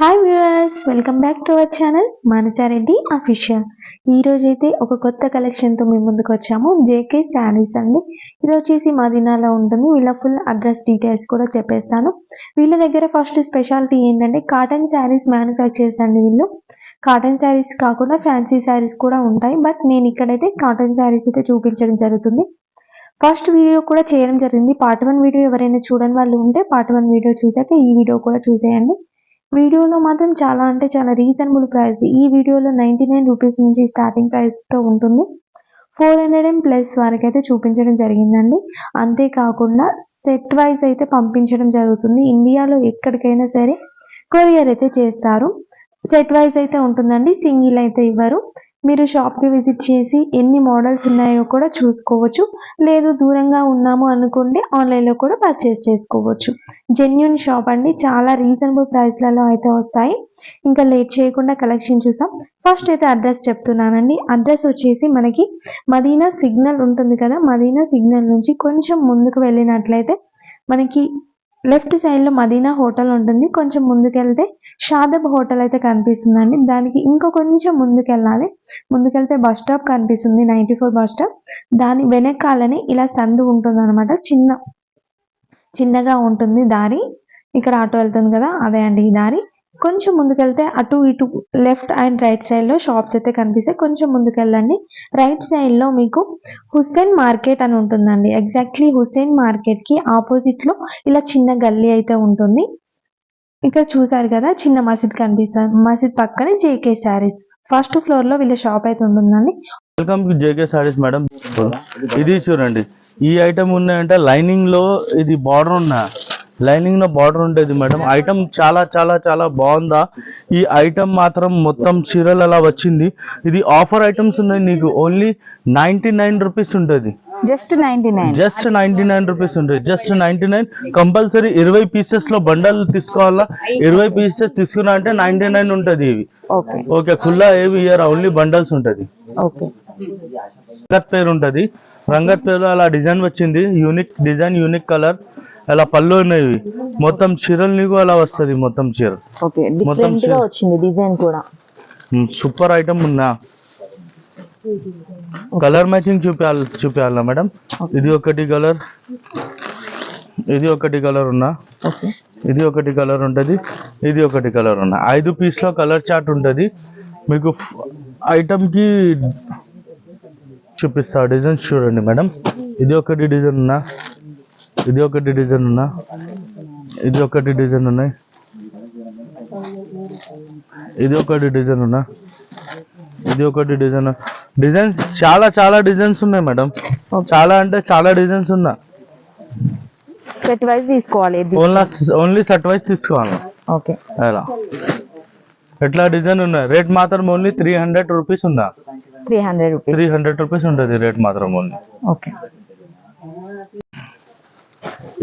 Hi viewers welcome back to our channel Manachareddy official ఈరోజు అయితే ఒక కొత్త కలెక్షన్తో మేము ముందుకు వచ్చాము జేకే శారీస్ అండి. ఇది వచ్చేసి మదీనాలో ఉంటుంది వీళ్ళ ఫుల్ అడ్రస్ డీటెయిల్స్ కూడా చెప్పేస్తాను. వీళ్ళ దగ్గర ఫస్ట్ స్పెషాలిటీ ఏంటంటే కాటన్ శారీస్ మ్యానుఫ్యాక్చర్స్ అండి వీళ్ళు. కాటన్ శారీస్ కాకుండా ఫ్యాన్సీ శారీస్ కూడా ఉంటాయి బట్ నేను ఇక్కడైతే కాటన్ శారీస్ అయితే చూపించడం జరుగుతుంది. ఫస్ట్ వీడియో కూడా చేయడం జరిగింది. పార్ట్ వన్ వీడియో ఎవరైనా చూడని వాళ్ళు ఉంటే పార్ట్ వన్ వీడియో చూసాక ఈ వీడియో కూడా చూసేయండి. వీడియోలో మాత్రం చాలా అంటే చాలా రీజనబుల్ ప్రైస్ ఈ వీడియోలో నైంటీ నైన్ రూపీస్ నుంచి స్టార్టింగ్ ప్రైస్తో ఉంటుంది. ఫోర్ హండ్రెడ్ అండ్ ప్లస్ వరకు అయితే చూపించడం జరిగిందండి. అంతేకాకుండా సెట్ వైజ్ అయితే పంపించడం జరుగుతుంది. ఇండియాలో ఎక్కడికైనా సరే కొరియర్ అయితే చేస్తారు. సెట్ వైజ్ అయితే ఉంటుందండి. సింగిల్ అయితే ఇవ్వరు. మీరు షాప్కి విజిట్ చేసి ఎన్ని మోడల్స్ ఉన్నాయో కూడా చూసుకోవచ్చు. లేదు దూరంగా ఉన్నాము అనుకుంటే ఆన్లైన్లో కూడా పర్చేస్ చేసుకోవచ్చు. జెన్యున్ షాప్ అండి. చాలా రీజనబుల్ ప్రైస్లలో అయితే వస్తాయి. ఇంకా లేట్ చేయకుండా కలెక్షన్ చూసాం. ఫస్ట్ అయితే అడ్రస్ చెప్తున్నానండి. అడ్రస్ వచ్చేసి మనకి మదీనా సిగ్నల్ ఉంటుంది కదా? మదీనా సిగ్నల్ నుంచి కొంచెం ముందుకు వెళ్ళినట్లయితే మనకి లెఫ్ట్ సైడ్లో మదీనా హోటల్ ఉంటుంది. కొంచెం ముందుకెళ్తే షాదబ్ హోటల్ అయితే కనిపిస్తుందండి. దానికి ఇంకో కొంచెం ముందుకెళ్ళాలి. ముందుకెళ్తే బస్ స్టాప్ కనిపిస్తుంది నైంటీ ఫోర్ బస్ స్టాప్. దాని వెనకాలని ఇలా సందు ఉంటుంది చిన్న చిన్నగా ఉంటుంది దారి. ఇక్కడ ఆటో వెళ్తుంది కదా అదే అండి ఈ దారి. కొంచెం ముందుకెళ్తే అటు ఇటు లెఫ్ట్ అండ్ రైట్ సైడ్లో షాప్స్ అయితే కనిపిస్తాయి. కొంచెం ముందుకెళ్ళండి. రైట్ సైడ్లో మీకు హుస్సేన్ మార్కెట్ అని ఉంటుందండి. ఎగ్జాక్ట్లీ హుస్సేన్ మార్కెట్కి ఆపోజిట్లో ఇలా చిన్న గల్లీ అయితే ఉంటుంది. ఇక్కడ చూసారు కదా చిన్న మసీద్ కనిపిస్తుంది మసీద్ పక్కనే జేకే శారీస్. ఫస్ట్ ఫ్లోర్లో వీళ్ళ షాప్ అయితే ఉంటుందండి. Welcome to JK Sarees madam. ఇది చూడండి. ఈ ఐటమ్ ఉన్నాయంటే లైనింగ్లో ఇది బార్డర్ ఉన్నా లైనింగ్లో బార్డర్ ఉంటుంది మేడం. ఐటమ్ చాలా చాలా చాలా బాగుందా? ఈ ఐటమ్ మాత్రం మొత్తం చీరలు అలా వచ్చింది. ఇది ఆఫర్ ఐటమ్స్ ఉన్నాయి నీకు. ఓన్లీ నైన్టీ నైన్ రూపీస్ ఉంటుంది just ninety nine just ninety nine rupees ఉంటుంది జస్ట్ నైన్టీ నైన్ కంపల్సరీ ఇరవై పీసెస్లో బండల్ తీసుకోవాలా? ఇరవై పీసెస్ తీసుకున్నా అంటే నైన్టీ నైన్ ఉంటుంది ఇవి. ఓకే ఖుల్లా ఏవి ఇయర్ ఓన్లీ బండల్స్ ఉంటుంది. ఓకే రంగత్ పేరు ఉంటుంది. రంగత్ పేరు అలా డిజైన్ వచ్చింది. యూనిక్ డిజైన్ యూనిక్ కలర్ అలా పళ్ళు ఉన్నాయి. మొత్తం చీరలు నీకు అలా వస్తుంది మొత్తం చీర. గా వచ్చింది డిజైన్ కూడా. సూపర్ ఐటమ్ ఉన్నా కలర్ మ్యాచింగ్ చూపించాలి చూపించాలా మేడం? ఇది ఒకటి కలర్. ఇది ఒకటి కలర్ ఉన్నా. ఇది ఒకటి కలర్ ఉంటుంది ఇది ఒకటి కలర్ ఉన్నా. ఐదు పీస్లో కలర్ చార్ట్ ఉంటుంది. మీకు ఐటమ్కి చూపిస్తా డిజైన్స్ చూడండి మేడం. ఇది ఒకటి డిజైన్ ఉన్నా. ఇది ఒకటి డిజైన్ ఉన్నా ఇది ఒకటి డిజైన్ ఉన్నాయి. ఇది ఒకటి డిజైన్ ఉన్నా ఇది ఒకటి డిజైన్ డిజైన్స్ చాలా చాలా డిజైన్స్ ఉన్నాయి మేడం. చాలా అంటే చాలా డిజైన్స్ ఉన్నా. సెట్ వైజ్ తీసుకోవాలి ఓన్లీ ఓన్లీ సెట్ వైజ్ తీసుకోవాలి. ఓకే అలా ఎట్లా డిజైన్ ఉన్నాయి? రేట్ మాత్రం ఓన్లీ త్రీ హండ్రెడ్ రూపీస్ ఉందా? Three hundred rupees three hundred rupees ఉంటుంది రేట్ మాత్రం ఓన్లీ. ఓకే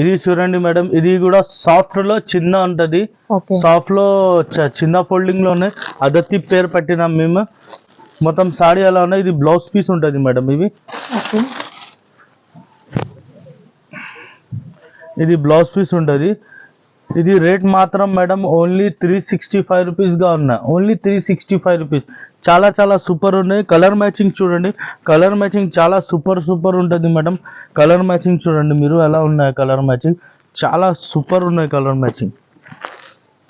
ఇది చూడండి మేడం ఇది కూడా సాఫ్ట్లో చిన్న ఉంటది. సాఫ్ట్లో చిన్న ఫోల్డింగ్లోనే అదతి పేరు పెట్టినాం మేము మొత్తం సాడీ అలా ఉన్నాయి ఇది బ్లౌజ్ పీస్ ఉంటుంది మేడం ఇవి ఇది బ్లౌజ్ పీస్ ఉంటుంది. ఇది రేట్ మాత్రం madam only three sixty five రూపీస్గా ఉన్నా. Only three sixty five rupees చాలా చాలా సూపర్ ఉన్నాయి. కలర్ మ్యాచింగ్ చూడండి. కలర్ మ్యాచింగ్ చాలా సూపర్ సూపర్ ఉంటుంది మేడం. కలర్ మ్యాచింగ్ చూడండి. మీరు ఎలా ఉన్నాయి కలర్ మ్యాచింగ్ చాలా సూపర్ ఉన్నాయి కలర్ మ్యాచింగ్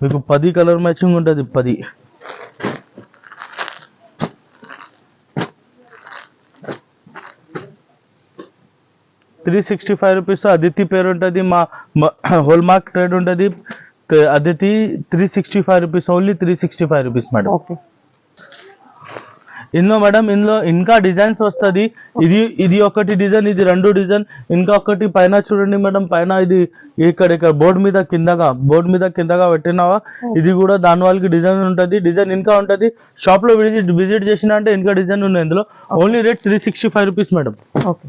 మీకు పది కలర్ మ్యాచింగ్ ఉంటుంది. పది. Three sixty five rupees Aditi పేరు ఉంటుంది. మా హోల్ మార్క్ ట్రేడ్ ఉంటుంది. Aditi three sixty five rupees only three sixty five rupees madam okay ఇందులో మేడం ఇందులో ఇంకా డిజైన్స్ వస్తుంది. ఇది ఇది ఒకటి డిజైన్ ఇది రెండు డిజైన్ ఇంకా ఒకటి పైన చూడండి మేడం పైన ఇది ఇక్కడ ఇక్కడ బోర్డు మీద కిందగా బోర్డు మీద కిందగా పెట్టినావా? ఇది కూడా దాని వాళ్ళకి డిజైన్ ఉంటుంది. డిజైన్ ఇంకా ఉంటుంది. షాప్లో విజిట్ విజిట్ చేసిన అంటే ఇంకా డిజైన్ ఉన్నాయి ఇందులో. Only rate three sixty five rupees madam. Okay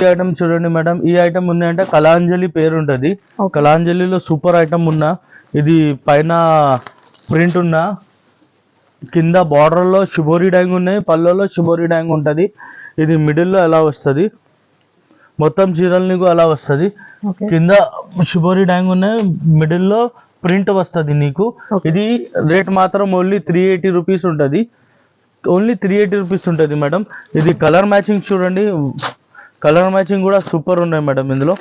ఈ ఐటమ్ చూడండి మేడం. ఈ ఐటమ్ ఉన్నాయంటే కళాంజలి పేరు ఉంటుంది. కళాంజలిలో సూపర్ ఐటమ్ ఉన్నా. ఇది పైన ప్రింట్ ఉన్నా కింద బార్డర్లో షుబోరి డ్యాంగ్ ఉన్నాయి పళ్ళలో షుబోరి డ్యాంగ్ ఉంటుంది. ఇది మిడిల్లో ఎలా వస్తుంది? మొత్తం చీరలు నీకు అలా వస్తది. కింద షిబోరి డ్యాంగ్ ఉన్నాయి మిడిల్లో ప్రింట్ వస్తది నీకు. ఇది రేట్ మాత్రం ఓన్లీ త్రీ ఎయిటీ రూపీస్ ఉంటది. ఓన్లీ త్రీ ఎయిటీ రూపీస్ ఉంటుంది మేడం. ఇది కలర్ మ్యాచింగ్ చూడండి. కలర్ మ్యాచింగ్ కూడా సూపర్ ఉన్నాయి మేడం ఇందులో.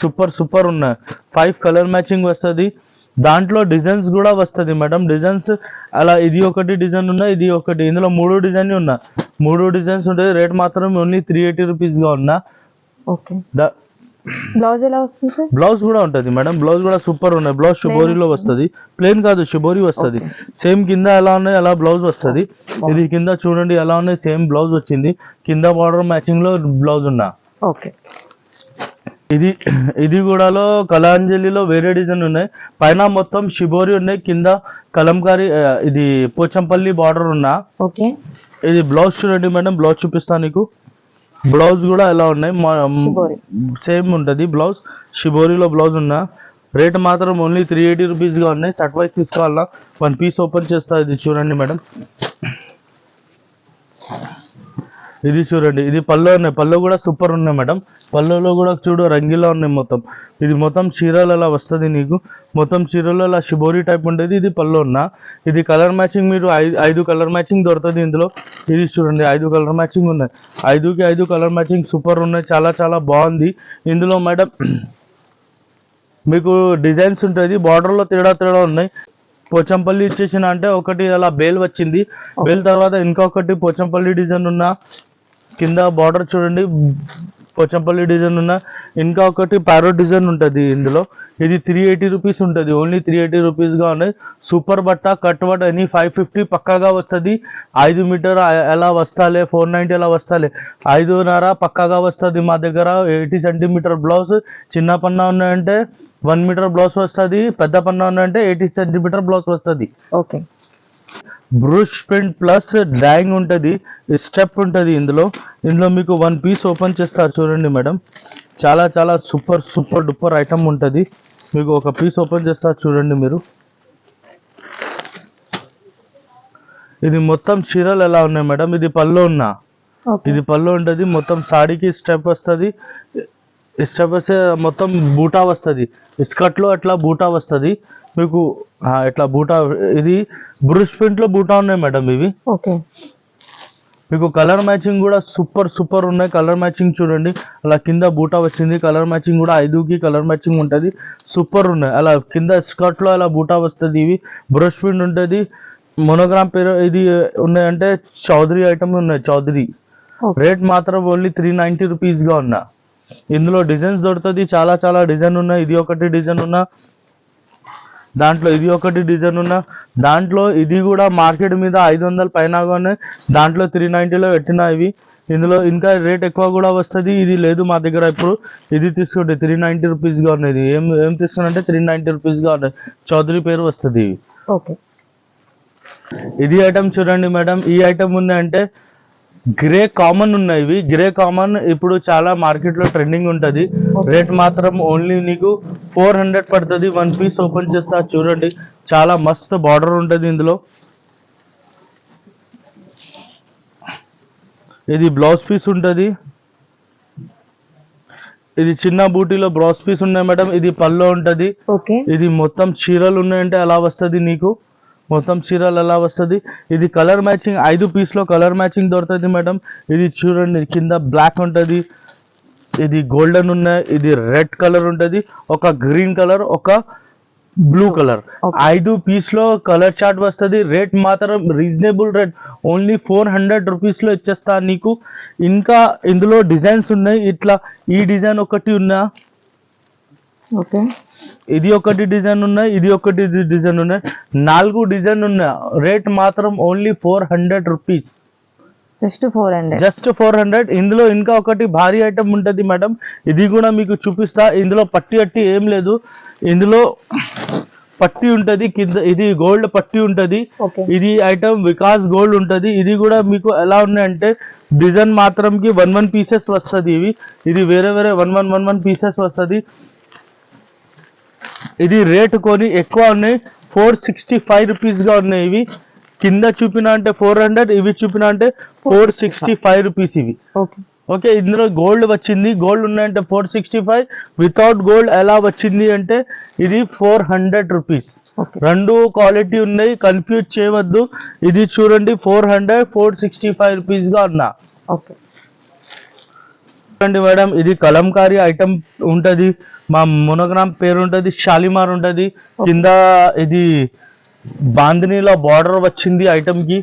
సూపర్ సూపర్ ఉన్నాయి. ఫైవ్ కలర్ మ్యాచింగ్ వస్తుంది. దాంట్లో డిజైన్స్ కూడా వస్తుంది మేడం. డిజైన్స్ అలా ఇది ఒకటి డిజైన్ ఉన్నా ఇది ఒకటి. ఇందులో మూడు డిజైన్ ఉన్నా. మూడు డిజైన్స్ ఉంటుంది రేట్ మాత్రం ఓన్లీ త్రీ ఎయిటీ రూపీస్గా ఉన్నా. ఓకే. ద బ్లౌజ్ ఎలా వస్తుంది సార్? బ్లౌజ్ కూడా ఉంటుంది మేడం. బ్లౌజ్ కూడా సూపర్ ఉన్నాయి. బ్లౌజ్ షుబోరిలో వస్తుంది. ప్లేన్ కాదు షుబోరి వస్తుంది. సేమ్ కింద ఎలా ఉన్నాయి అలా బ్లౌజ్ వస్తుంది. ఇది కింద చూడండి ఎలా ఉన్నాయి సేమ్ బ్లౌజ్ వచ్చింది. కింద బార్డర్ మ్యాచింగ్లో బ్లౌజ్ ఉన్నా. ఓకే. ఇది ఇది కూడాలో కళాంజలిలో వేరే డిజైన్ ఉన్నాయి. పైన మొత్తం షిబోరి ఉన్నాయి. కింద కలంకారీ ఇది పోచంపల్లి బార్డర్ ఉన్నా. ఓకే. ఇది బ్లౌజ్ చూడండి మేడం బ్లౌజ్ చూపిస్తాను నీకు. బ్లౌజ్ కూడా ఎలా ఉన్నాయి. సేమ్ ఉంటుంది బ్లౌజ్. షిబోరిలో బ్లౌజ్ ఉన్నా. రేట్ మాత్రం ఓన్లీ త్రీ ఎయిటీ రూపీస్గా ఉన్నాయి. షర్ట్ వైజ్ తీసుకోవాలా? వన్ పీస్ ఓపెన్ చేస్తా ఇది చూడండి మేడం. ఇది చూడండి ఇది పళ్ళు ఉన్నాయి. పళ్ళు కూడా సూపర్ ఉన్నాయి మేడం. పళ్ళులో కూడా చూడు రంగిలో ఉన్నాయి మొత్తం. ఇది మొత్తం చీరలు అలా వస్తుంది నీకు? మొత్తం చీరలో అలా షిబోరి టైప్ ఉంటుంది ఇది పళ్ళు ఉన్నా. ఇది కలర్ మ్యాచింగ్ మీరు ఐదు ఐదు కలర్ మ్యాచింగ్ దొరుకుతుంది ఇందులో. ఇది చూడండి ఐదు కలర్ మ్యాచింగ్ ఉన్నాయి. ఐదుకి ఐదు కలర్ మ్యాచింగ్ సూపర్ ఉన్నాయి. చాలా చాలా బాగుంది. ఇందులో మేడం మీకు డిజైన్స్ ఉంటుంది బార్డర్లో తేడా తేడా ఉన్నాయి. పోచంపల్లి ఇచ్చేసిన అంటే ఒకటి అలా బేల్ వచ్చింది. బేల్ తర్వాత ఇంకొకటి పోచంపల్లి డిజైన్ ఉన్న. కింద బార్డర్ చూడండి. పోచంపల్లి డిజైన్ ఉన్న ఇంకా ఒకటి ప్యారో డిజైన్ ఉంటుంది ఇందులో. ఇది త్రీ ఎయిటీ రూపీస్ ఉంటుంది. ఓన్లీ త్రీ ఎయిటీ రూపీస్గా ఉన్నాయి. సూపర్ బట్ట కట్ అని ఫైవ్ ఫిఫ్టీ పక్కాగా వస్తుంది. ఐదు మీటర్ ఎలా వస్తాలే ఫోర్ నైంటీ ఎలా వస్తాలే? ఐదున్నర పక్కాగా వస్తుంది మా దగ్గర. ఎయిటీ సెంటీమీటర్ బ్లౌజ్ చిన్న పన్నా ఉన్నాయంటే వన్ మీటర్ బ్లౌజ్ వస్తుంది. పెద్ద పన్న ఉన్నాయంటే ఎయిటీ సెంటీమీటర్ బ్లౌజ్ వస్తుంది. Okay brush print plus drawing ఉంటుంది స్టెప్ ఉంటుంది ఇందులో. ఇందులో మీకు వన్ పీస్ ఓపెన్ చేస్తారు చూడండి మేడం. చాలా చాలా సూపర్ సూపర్ డూపర్ ఐటమ్ ఉంటుంది. మీకు ఒక పీస్ ఓపెన్ చేస్తారు చూడండి మీరు. ఇది మొత్తం చీరలు ఎలా ఉన్నాయి మేడం? ఇది పళ్ళు ఉన్నా? ఇది పళ్ళు ఉంటుంది మొత్తం సాడీకి స్టెప్ వస్తుంది. స్టెప్ వస్తే మొత్తం బూటా వస్తుంది. స్కర్ట్లో అట్లా బూటా వస్తుంది. మీకు ఇట్లా బూటా ఇది బ్రూష్ ప్రింట్లో బూటా ఉన్నాయి మేడం ఇవి. ఓకే. మీకు కలర్ మ్యాచింగ్ కూడా సూపర్ సూపర్ ఉన్నాయి. కలర్ మ్యాచింగ్ చూడండి. అలా కింద బూటా వచ్చింది. కలర్ మ్యాచింగ్ కూడా ఐదుకి కలర్ మ్యాచింగ్ ఉంటుంది. సూపర్ ఉన్నాయి. అలా కింద స్కర్ట్లో అలా బూటా వస్తుంది ఇవి. బ్రష్ ప్రింట్ ఉంటుంది. మొనోగ్రామ్ పేరు ఇది ఉన్నాయంటే చౌదరి ఐటమ్ ఉన్నాయి. చౌదరి. రేట్ మాత్రం ఓన్లీ త్రీ నైంటీ రూపీస్గా ఉన్నా. ఇందులో డిజైన్స్ దొరుకుతుంది. చాలా చాలా డిజైన్ ఉన్నాయి. ఇది ఒకటి డిజైన్ ఉన్నా. దాంట్లో ఇది ఒకటి డిజైన్ ఉన్నా దాంట్లో ఇది కూడా మార్కెట్ మీద ఐదు వందల పైన ఉన్నాయి దాంట్లో త్రీ నైంటీలో పెట్టిన ఇవి. ఇందులో ఇంకా రేట్ ఎక్కువ కూడా వస్తుంది ఇది లేదు మా దగ్గర ఇప్పుడు. ఇది తీసుకుంటే త్రీ నైంటీ రూపీస్గా ఉన్నది ఏం ఏం తీసుకున్నంటే త్రీ నైంటీ రూపీస్గా ఉన్నాయి చౌదరి పేరు వస్తుంది. ఇది ఐటమ్ చూడండి మేడం. ఈ ఐటమ్ ఉందంటే గ్రే కామన్ ఉన్నాయి ఇవి. గ్రే కామన్ ఇప్పుడు చాలా మార్కెట్లో ట్రెండింగ్ ఉంటది. రేట్ మాత్రం ఓన్లీ నీకు ఫోర్ హండ్రెడ్ పడుతుంది. వన్ పీస్ ఓపెన్ చేస్తా చూడండి. చాలా మస్త్ బార్డర్ ఉంటది ఇందులో. ఇది బ్లౌజ్ పీస్ ఉంటది. ఇది చిన్న బూటీలో బ్లౌజ్ పీస్ ఉన్నాయి మేడం. ఇది పల్లో ఉంటది. ఇది మొత్తం చీరలు ఉన్నాయంటే అలా వస్తుంది నీకు. మొత్తం చీరలు ఎలా వస్తుంది? ఇది కలర్ మ్యాచింగ్ ఐదు పీస్లో కలర్ మ్యాచింగ్ దొరుకుతుంది మేడం. ఇది చూడండి కింద బ్లాక్ ఉంటుంది ఇది గోల్డెన్ ఉన్నాయి ఇది రెడ్ కలర్ ఉంటుంది ఒక గ్రీన్ కలర్ ఒక బ్లూ కలర్. ఐదు పీస్లో కలర్ చార్ట్ వస్తుంది రేట్ మాత్రం reasonable rate only four hundred రూపీస్లో ఇచ్చేస్తా నీకు. ఇంకా ఇందులో డిజైన్స్ ఉన్నాయి ఇట్లా ఈ డిజైన్ ఒకటి ఉన్నా. ఓకే ఇది ఒకటి డిజైన్ ఉన్నాయి ఇది ఒకటి డిజైన్ ఉన్నాయి. నాలుగు డిజైన్ ఉన్నాయి. రేట్ మాత్రం only four hundred rupees. Just four hundred. Just four hundred. ఇందులో ఇంకా ఒకటి భారీ ఐటమ్ ఉంటుంది మేడం. ఇది కూడా మీకు చూపిస్తా. ఇందులో పట్టి అట్టి ఏం లేదు. ఇందులో పట్టి ఉంటుంది. కింద ఇది గోల్డ్ పట్టి ఉంటుంది. ఇది ఐటమ్ వికాస్ గోల్డ్ ఉంటుంది. ఇది కూడా మీకు ఎలా ఉన్నాయంటే డిజైన్ మాత్రంకి వన్ వన్ పీసెస్ వస్తుంది ఇవి. ఇది వేరే వేరే one one one one pieces వస్తుంది. ఇది రేట్ కొని ఎక్కువ ఉన్నాయి. ఫోర్ సిక్స్టీ ఫైవ్ రూపీస్గా ఉన్నాయి ఇవి. కింద చూపిన అంటే ఫోర్ హండ్రెడ్ ఇవి చూపిన అంటే ఫోర్ సిక్స్టీ ఫైవ్ రూపీస్ ఇవి. ఓకే. ఇందులో గోల్డ్ వచ్చింది. గోల్డ్ ఉన్నాయంటే four sixty five without gold ఎలా వచ్చింది అంటే ఇది ఫోర్ హండ్రెడ్ రూపీస్ రెండు క్వాలిటీ ఉన్నాయి. కన్ఫ్యూజ్ చేయవద్దు. ఇది చూడండి four hundred four sixty five రూపీస్గా ఉన్నా ఓకే. చూడండి మేడం ఇది కలంకారీ ఐటమ్ ఉంటది మా మునగ్రామ్ పేరు ఉంటది షాలిమార్ ఉంటది. కింద ఇది బాందినీలో బార్డర్ వచ్చింది ఐటమ్కి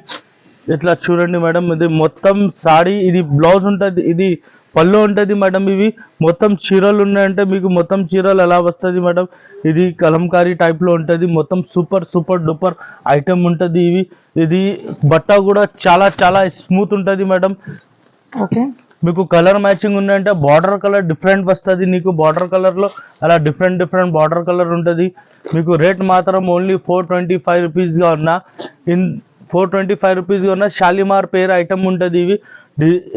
ఇట్లా చూడండి మేడం ఇది మొత్తం సాడీ ఇది బ్లౌజ్ ఉంటది ఇది పళ్ళు ఉంటది మేడం ఇవి. మొత్తం చీరలు ఉన్నాయంటే మీకు మొత్తం చీరలు ఎలా వస్తుంది మేడం? ఇది కలంకారీ టైప్లో ఉంటది మొత్తం సూపర్ సూపర్ డూపర్ ఐటమ్ ఉంటది ఇవి. ఇది బట్ట కూడా చాలా చాలా స్మూత్ ఉంటది మేడం. ఓకే. మీకు కలర్ మ్యాచింగ్ ఉందంటే బార్డర్ కలర్ డిఫరెంట్ వస్తుంది. నీకు బార్డర్ కలర్లో అలా డిఫరెంట్ డిఫరెంట్ బార్డర్ కలర్ ఉంటుంది. మీకు రేట్ మాత్రం ఓన్లీ ఫోర్ ట్వంటీ ఫైవ్ రూపీస్గా ఉన్న ఇన్ ఫోర్ ట్వంటీ ఫైవ్ రూపీస్గా ఉన్న షాలిమార్ పేరు ఐటమ్ ఉంటుంది ఇవి.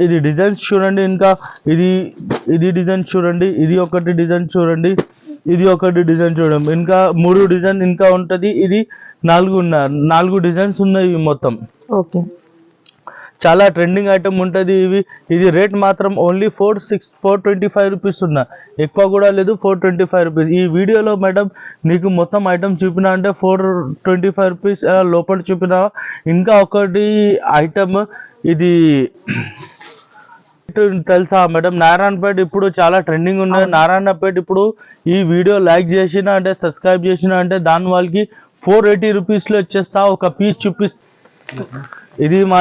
ఇది డిజైన్స్ చూడండి ఇంకా. ఇది ఇది డిజైన్ చూడండి ఇది ఒకటి డిజైన్ చూడండి ఇది ఒకటి డిజైన్ చూడండి. ఇంకా మూడు డిజైన్ ఇంకా ఉంటుంది. ఇది నాలుగు ఉన్నారు నాలుగు డిజైన్స్ ఉన్నాయి ఇవి మొత్తం. ఓకే చాలా ట్రెండింగ్ ఐటమ్ ఉంటుంది ఇవి. ఇది రేట్ మాత్రం only four six four twenty five rupees ఉన్నా. ఎక్కువ కూడా లేదు ఫోర్ ట్వంటీ ఫైవ్ రూపీస్ ఈ వీడియోలో మేడం నీకు మొత్తం ఐటమ్ చూపినా అంటే ఫోర్ ట్వంటీ ఫైవ్ రూపీస్ లోపల చూపినా. ఇంకా ఒకటి ఐటమ్ ఇది తెలుసా మేడం నారాయణపేట ఇప్పుడు చాలా ట్రెండింగ్ ఉన్నాయి. నారాయణపేట ఇప్పుడు ఈ వీడియో లైక్ చేసిన అంటే సబ్స్క్రైబ్ చేసిన అంటే దాని వాళ్ళకి ఫోర్ ఎయిటీ రూపీస్లో వచ్చేస్తా ఒక పీస్ చూపిస్తా. ఇది మా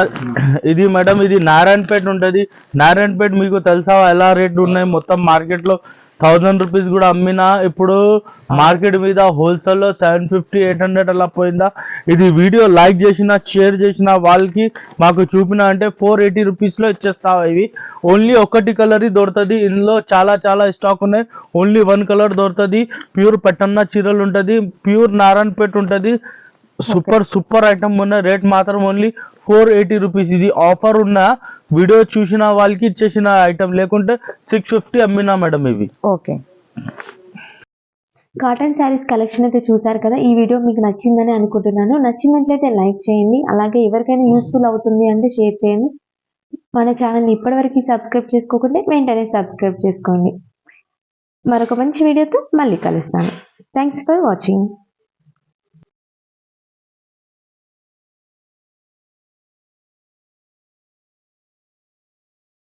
ఇది మేడం ఇది నారాయణపేట ఉంటుంది. నారాయణపేట మీకు తెలుసా ఎలా రేట్ ఉన్నాయి? మొత్తం మార్కెట్లో థౌజండ్ రూపీస్ కూడా అమ్మినా ఇప్పుడు మార్కెట్ మీద హోల్సేల్లో సెవెన్ ఫిఫ్టీ ఎయిట్ హండ్రెడ్ అలా పోయిందా? ఇది వీడియో లైక్ చేసిన షేర్ చేసిన వాళ్ళకి మాకు చూపిన అంటే ఫోర్ ఎయిటీ రూపీస్లో ఇచ్చేస్తావా ఇవి. ఓన్లీ ఒకటి కలర్ దొరుకుతుంది. ఇందులో చాలా చాలా స్టాక్ ఉన్నాయి. ఓన్లీ వన్ కలర్ దొరుకుతుంది. ప్యూర్ పెట్టన్న చీరలు ఉంటుంది. ప్యూర్ నారాయణపేట ఉంటుంది. సూపర్ సూపర్ ఐటమ్ ఉన్న రేట్ మాత్రం ఓన్లీ ఫోర్ ఎయిటీ రూపీస్. ఇది ఆఫర్ ఉన్న వీడియో చూసిన వాళ్ళకి ఇచ్చేసిన ఐటమ్ లేకుంటే సిక్స్ ఫిఫ్టీ అమ్మినా మేడం ఇవి. ఓకే. కాటన్ శారీస్ కలెక్షన్ అయితే చూసారు కదా ఈ వీడియో మీకు నచ్చిందని అనుకుంటున్నాను. నచ్చినట్లయితే లైక్ చేయండి అలాగే ఎవరికైనా యూస్ఫుల్ అవుతుంది అంటే షేర్ చేయండి. మన ఛానల్ని ఇప్పటివరకు సబ్స్క్రైబ్ చేసుకోకుంటే వెంటనే సబ్స్క్రైబ్ చేసుకోండి. మరొక మంచి వీడియోతో మళ్ళీ కలుస్తాను. Thanks for watching